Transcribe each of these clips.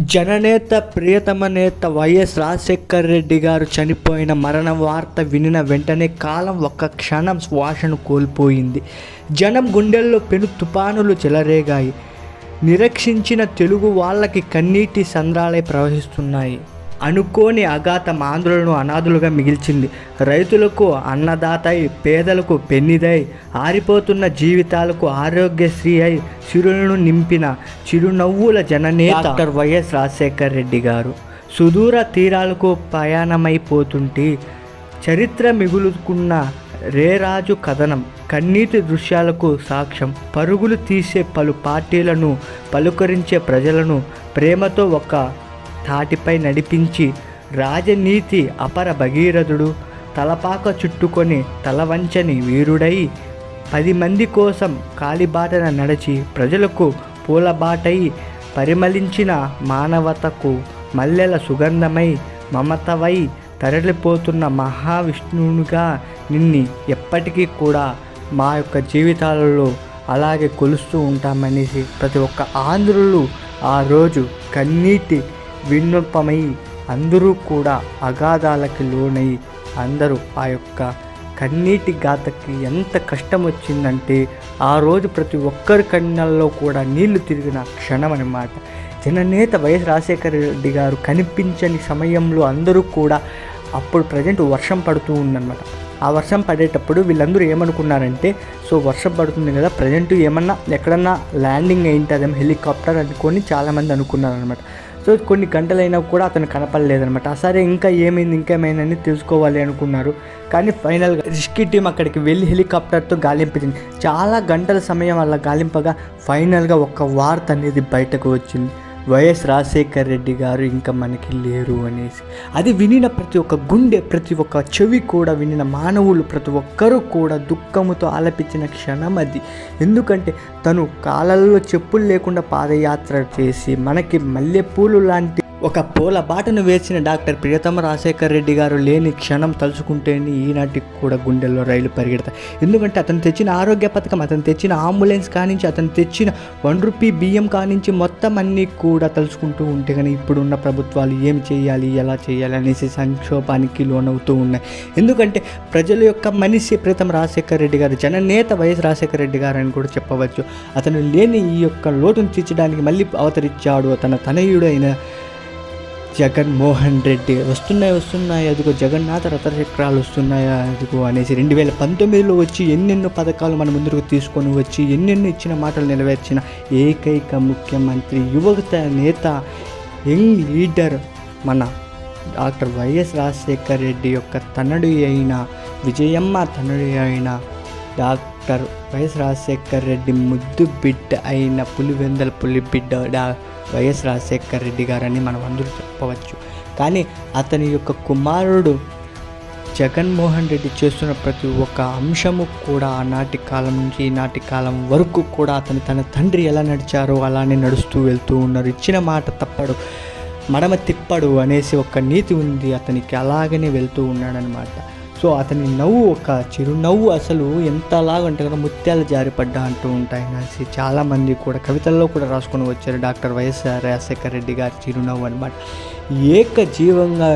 జననేత ప్రియతమ నేత వైఎస్ రాజశేఖర్ రెడ్డి గారు చనిపోయిన మరణ వార్త వినిన వెంటనే కాలం ఒక్క క్షణం శ్వాసను కోల్పోయింది. జనం గుండెల్లో పెను తుపానులు చెలరేగాయి. నిరీక్షించిన తెలుగు వాళ్ళకి కన్నీటి సంద్రాలే ప్రవహిస్తున్నాయి. అనుకోని అఘాతం ఆంధ్రులను అనాథులుగా మిగిల్చింది. రైతులకు అన్నదాతై పేదలకు పెన్నిదై ఆరిపోతున్న జీవితాలకు ఆరోగ్యశ్రీ అయి చిరులను నింపిన చిరునవ్వుల జననేత డాక్టర్ వైఎస్ రాజశేఖర్ రెడ్డి గారు. సుదూర తీరాలకు ప్రయాణమైపోతుంటే చరిత్ర మిగులుకున్న రేరాజు కథనం కన్నీటి దృశ్యాలకు సాక్ష్యం పరుగులు తీసే పలు పార్టీలను పలుకరించే ప్రజలను ప్రేమతో ఒక తాటిపై నడిపించి రాజనీతి అపర భగీరథుడు తలపాక చుట్టుకొని తలవంచని వీరుడై పది మంది కోసం కాలిబాటన నడిచి ప్రజలకు పూలబాటై పరిమళించిన మానవతకు మల్లెల సుగంధమై మమతవై తరలిపోతున్న మహావిష్ణువునిగా నిన్ని ఎప్పటికీ కూడా మా యొక్క జీవితాలలో అలాగే కొలుస్తూ ఉంటామనేసి ప్రతి ఒక్క ఆంధ్రులు ఆ రోజు కన్నీటి విన్నపమై అందరూ కూడా అగాధాలకి లోనై అందరూ ఆ యొక్క కన్నీటి గాథకి ఎంత కష్టం వచ్చిందంటే ఆ రోజు ప్రతి ఒక్కరి కన్నెల్లో కూడా నీళ్ళు తిరిగిన క్షణం అన్నమాట జననేత వైఎస్ రాజశేఖర రెడ్డి గారు కనిపించని సమయంలో అందరూ కూడా అప్పుడు ప్రజెంట్ వర్షం పడుతూ ఉందన్నమాట. ఆ వర్షం పడేటప్పుడు వీళ్ళందరూ ఏమనుకున్నారంటే సో వర్షం పడుతుంది కదా ప్రజెంట్ ఏమన్నా ఎక్కడన్నా ల్యాండింగ్ అయింటుందేమో హెలికాప్టర్ అనుకొని చాలామంది అనుకున్నారనమాట సో కొన్ని గంటలైనా కూడా అతను కనపడలేదనమాట సరే ఇంకా ఏమైంది ఇంకేమైందని తెలుసుకోవాలి అనుకున్నారు. కానీ ఫైనల్గా రిస్కీ టీం అక్కడికి వెళ్ళి హెలికాప్టర్తో గాలింపించింది చాలా గంటల సమయం అలా గాలింపగా ఫైనల్గా ఒక వార్త అనేది బయటకు వచ్చింది. వైఎస్ రాజశేఖర్ రెడ్డి గారు ఇంకా మనకి లేరు అనేసి. అది వినిన ప్రతి ఒక్క గుండె ప్రతి ఒక్క చెవి కూడా వినిన మానవులు ప్రతి ఒక్కరూ కూడా దుఃఖముతో ఆలపించిన క్షణం అది. ఎందుకంటే తను కాళ్ళల్లో చెప్పులు లేకుండా పాదయాత్ర చేసి మనకి మల్లెపూలు లాంటి ఒక పూల బాటను వేసిన డాక్టర్ ప్రియతమ రాజశేఖర్ రెడ్డి గారు లేని క్షణం తలుచుకుంటేనే ఈనాటికి కూడా గుండెల్లో రైలు పరిగెడతాయి ఎందుకంటే అతను తెచ్చిన ఆరోగ్య పథకం అతను తెచ్చిన అంబులెన్స్ కానించి అతను తెచ్చిన వన్ రూపీ బియ్యం కానించి మొత్తం అన్నీ కూడా తలుచుకుంటూ ఉంటే కానీ ఇప్పుడున్న ప్రభుత్వాలు ఏం చేయాలి ఎలా చేయాలి అనేసి సంక్షోభానికి లోనవుతూ ఉన్నాయి. ఎందుకంటే ప్రజల యొక్క మనిషి ప్రీతం రాజశేఖర్ రెడ్డి గారు జననేత వైఎస్ రాజశేఖర రెడ్డి గారు అని కూడా చెప్పవచ్చు. అతను లేని ఈ యొక్క లోటును తీర్చడానికి మళ్ళీ అవతరించాడు తన తనయుడైన జగన్మోహన్ రెడ్డి వస్తున్నాయి వస్తున్నాయి అదిగో జగన్నాథ రథచక్రాలు వస్తున్నాయా అదిగో అనేసి రెండు వేల పంతొమ్మిదిలో వచ్చి ఎన్నెన్నో పథకాలు మన ముందుకు తీసుకొని వచ్చి ఎన్నెన్నో ఇచ్చిన మాటలు నెరవేర్చిన ఏకైక ముఖ్యమంత్రి యువత నేత యంగ్ లీడర్ మన డాక్టర్ వైఎస్ రాజశేఖర్ రెడ్డి యొక్క తనడు అయిన విజయమ్మ తనడు అయిన డాక్టర్ వైఎస్ రాజశేఖర్ రెడ్డి ముద్దు బిడ్డ అయిన పులివెందల పులి బిడ్డ డా వైఎస్ రాజశేఖర్ రెడ్డి గారని మనం అందరూ చెప్పవచ్చు. కానీ అతని యొక్క కుమారుడు జగన్మోహన్ రెడ్డి చేస్తున్న ప్రతి ఒక్క అంశము కూడా ఆనాటి కాలం నుంచి ఈనాటి కాలం వరకు కూడా అతని తన తండ్రి ఎలా నడిచారో అలానే నడుస్తూ వెళ్తూ ఉన్నారు. ఇచ్చిన మాట తప్పడు మడమ తిప్పడు అనేసి ఒక నీతి ఉంది. అతనికి అలాగనే వెళ్తూ ఉన్నాడనమాట సో అతని నవ్వు ఒక చిరునవ్వు అసలు ఎంతలాగా అంటే కదా ముత్యాలు జారిపడ్డా అంటూ ఉంటాయి. అనేసి చాలామంది కూడా కవితల్లో కూడా రాసుకొని వచ్చారు. డాక్టర్ వైఎస్ఆర్ రాజశేఖర్ రెడ్డి గారి చిరునవ్వు అనమాట ఏకజీవంగా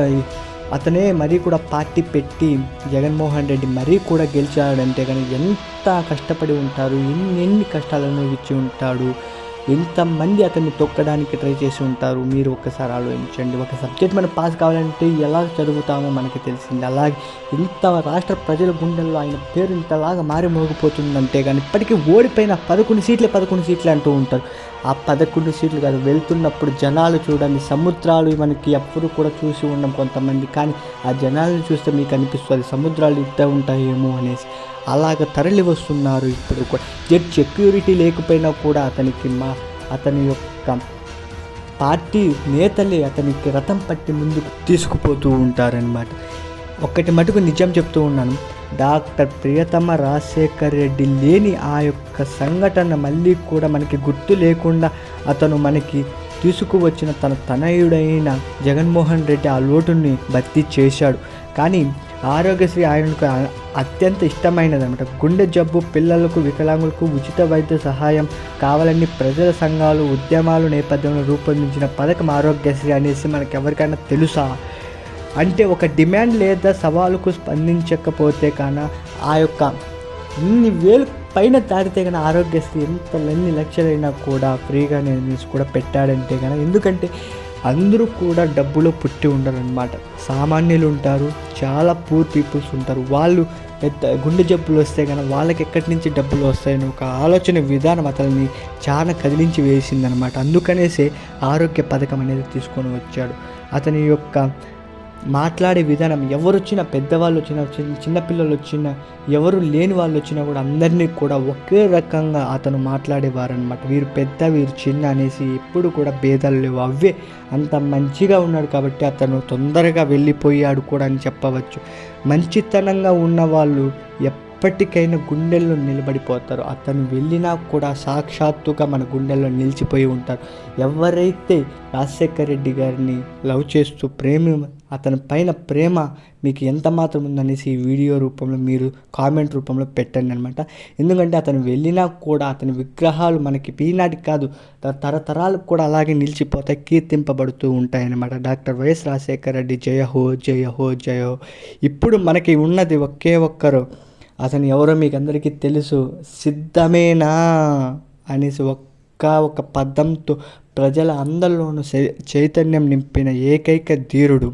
అతనే మరీ కూడా పార్టీ పెట్టి జగన్మోహన్ రెడ్డి మరీ కూడా గెలిచాడంటే కానీ ఎంత కష్టపడి ఉంటారు ఎన్ని ఎన్ని కష్టాలను ఇచ్చి ఉంటాడు ఎంతమంది అతన్ని తొక్కడానికి ట్రై చేసి ఉంటారు? మీరు ఒక్కసారి ఆలోచించండి. ఒక సబ్జెక్ట్ మనం పాస్ కావాలంటే ఎలా చదువుతామో మనకి తెలిసింది. అలాగే ఇంత రాష్ట్ర ప్రజల గుండెల్లో ఆయన పేరు ఇంతలాగా మారి మోగిపోతుందంటే కానీ ఇప్పటికీ ఓడిపోయిన పదకొండు సీట్లే పదకొండు సీట్లు అంటూ ఉంటారు. ఆ పదకొండు సీట్లు కాదు వెళ్తున్నప్పుడు జనాలు చూడండి. సముద్రాలు మనకి ఎప్పుడు కూడా చూసి ఉన్నాం కొంతమంది. కానీ ఆ జనాలను చూస్తే మీకు అనిపిస్తుంది సముద్రాలు ఇంత ఉంటాయేమో అనేసి. అలాగ తరలి వస్తున్నారు ఇప్పుడు కూడా. జెట్ సెక్యూరిటీ లేకపోయినా కూడా అతనికి మా అతని యొక్క పార్టీ నేతలే అతనికి రథం పట్టి ముందుకు తీసుకుపోతూ ఉంటారనమాట ఒక్కటి మటుకు నిజం చెప్తూ ఉన్నాను. డాక్టర్ ప్రియతమ రాజశేఖర్ రెడ్డి లేని ఆ యొక్క సంఘటన మళ్ళీ కూడా మనకి గుర్తు లేకుండా అతను మనకి తీసుకువచ్చిన తన తనయుడైన జగన్మోహన్ రెడ్డి ఆ లోటుని భర్తీ చేశాడు. కానీ ఆరోగ్యశ్రీ ఆయనకు అత్యంత ఇష్టమైనది అనమాట గుండె జబ్బు పిల్లలకు వికలాంగులకు ఉచిత వైద్య సహాయం కావాలని ప్రజల సంఘాలు ఉద్యమాలు నేపథ్యంలో రూపొందించిన పథకం ఆరోగ్యశ్రీ అనేసి మనకు ఎవరికైనా తెలుసా? అంటే ఒక డిమాండ్ లేదా సవాలుకు స్పందించకపోతే కాన ఆ యొక్క ఇన్ని వేలు పైన దాటితే కానీ ఆరోగ్యశ్రీ ఎంత ఎన్ని లక్షలైనా కూడా ఫ్రీగా నేను కూడా పెట్టాడంటే కానీ. ఎందుకంటే అందరూ కూడా డబ్బులో పుట్టి ఉండరనమాట సామాన్యులు ఉంటారు చాలా పూర్ పీపుల్స్ ఉంటారు. వాళ్ళు పెద్ద గుండె జబ్బులు వస్తే కానీ వాళ్ళకి ఎక్కడి నుంచి డబ్బులు వస్తాయని ఒక ఆలోచన విధానం అతన్ని చాలా కదిలించి వేసిందనమాట అందుకనేసే ఆరోగ్య పథకం అనేది తీసుకొని వచ్చాడు. అతని యొక్క మాట్లాడే విధానం ఎవరు వచ్చినా పెద్దవాళ్ళు వచ్చినా చిన్న చిన్నపిల్లలు వచ్చినా ఎవరు లేని వాళ్ళు వచ్చినా కూడా అందరినీ కూడా ఒకే రకంగా అతను మాట్లాడేవారనమాట వీరు పెద్ద వీరు చిన్న అనేసి ఎప్పుడు కూడా భేదాలు లేవు. అవే అంత మంచిగా ఉన్నాడు కాబట్టి అతను తొందరగా వెళ్ళిపోయాడు కూడా అని చెప్పవచ్చు. మంచితనంగా ఉన్న వాళ్ళు ఎప్పటికైనా గుండెల్లో నిలబడిపోతారు. అతను వెళ్ళినా కూడా సాక్షాత్తుగా మన గుండెల్లో నిలిచిపోయి ఉంటారు. ఎవరైతే రాజశేఖర్ రెడ్డి గారిని లవ్ చేస్తూ ప్రేమ అతని పైన ప్రేమ మీకు ఎంత మాత్రం ఉందనేసి ఈ వీడియో రూపంలో మీరు కామెంట్ రూపంలో పెట్టండి అనమాట ఎందుకంటే అతను వెళ్ళినా కూడా అతని విగ్రహాలు మనకి పీనాటికి కాదు తరతరాలకు కూడా అలాగే నిలిచిపోతాయి కీర్తింపబడుతూ ఉంటాయన్నమాట. డాక్టర్ వైఎస్ రాజశేఖర రెడ్డి జయ హో జయ హో జయ హో. ఇప్పుడు మనకి ఉన్నది ఒకే ఒక్కరు. అతను ఎవరో మీకు అందరికీ తెలుసు సిద్ధమేనా అనేసి ఒక్క ఒక పదంతో ప్రజల అందరిలోనూ చై- చైతన్యం నింపిన ఏకైక ధీరుడు.